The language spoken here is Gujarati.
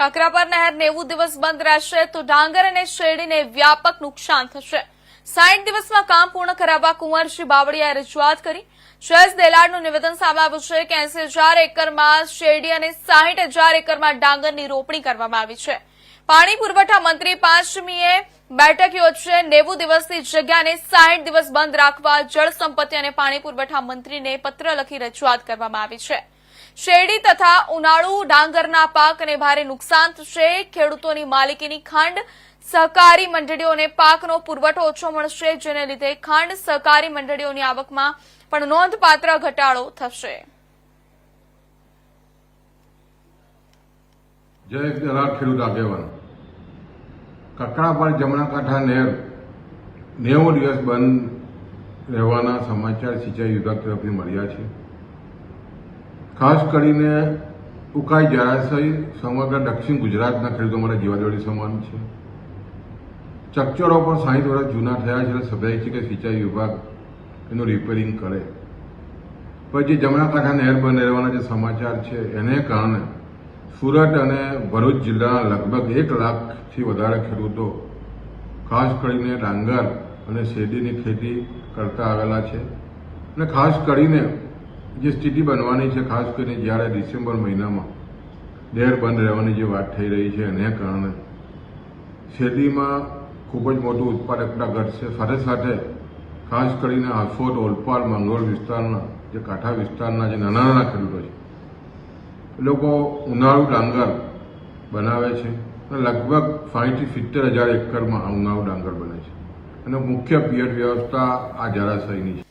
કાકરાપર નહેર નેવું દિવસ બંધ રહેશે તો ડાંગર અને શેરડીને વ્યાપક નુકસાન થશે. સાઠ દિવસમાં કામ પૂર્ણ કરાવવા કુંવરજી બાવળીયાએ રજૂઆત કરી. શ્રેષ દેલાડનું નિવેદન સામે આવ્યું છે કે એસી હજાર એકરમાં શેરડી અને સાહીઠ હજાર એકરમાં ડાંગરની રોપણી કરવામાં આવી છે. પાણી પુરવઠા મંત્રી પાંચમીએ બેઠક યોજશે. નેવું દિવસની જગ્યાને સાહીઠ દિવસ બંધ રાખવા જળ સંપત્તિ અને પાણી પુરવઠા મંત્રીને પત્ર લખી રજૂઆત કરવામાં આવી છે. શેરડી તથા ઉનાળુ ડાંગરના પાકને ભારે નુકસાન થશે. ખેડૂતોની માલિકીની ખાંડ સહકારી મંડળીઓને પાકનો પુરવઠો ઓછો મળશે, જેને લીધે ખાંડ સહકારી મંડળીઓની આવકમાં પણ નોંધપાત્ર ઘટાડો થશે. જય દલાલ ખેડૂત આગેવાન. કકડાપાડ જમણા કાંઠા નહેર નેવું દિવસ બંધ રહેવાના સમાચાર સિંચાઈ વિભાગ તરફથી મળ્યા છે. ખાસ કરીને ઉકાઈ જળાશય સમગ્ર દક્ષિણ ગુજરાતના ખેડૂતો માટે જીવાદોડી સમાન છે. ચકચરો પણ સાહીઠ વર્ષ જૂના થયા છે એટલે છે કે સિંચાઈ વિભાગ એનું રિપેરિંગ કરે. પણ જે જમણા કાંઠા નહેર બંધ જે સમાચાર છે, એને કારણે સુરત અને ભરૂચ જિલ્લાના લગભગ એક લાખથી વધારે ખેડૂતો ખાસ કરીને ડાંગર અને શેરડીની ખેતી કરતા આવેલા છે. અને ખાસ કરીને જે સ્થિતિ બનવાની છે, ખાસ કરીને જ્યારે ડિસેમ્બર મહિનામાં ડેર બંધ રહેવાની જે વાત થઈ રહી છે, એને કારણે શેરડીમાં ખૂબ જ મોટું ઉત્પાદકતા ઘટશે સાથે સાથે ખાસ કરીને આસોદ ઓલપાડ મંગોળ વિસ્તારના જે કાંઠા વિસ્તારના જે નાના નાના ખેડૂતો છે, એ લોકો ઉનાળુ ડાંગર બનાવે છે અને લગભગ સાહીઠથી સિત્તેર હજાર એકરમાં આ ઉનાળુ ડાંગર બને છે. અને મુખ્ય પિયત વ્યવસ્થા આ જળાશયની છે.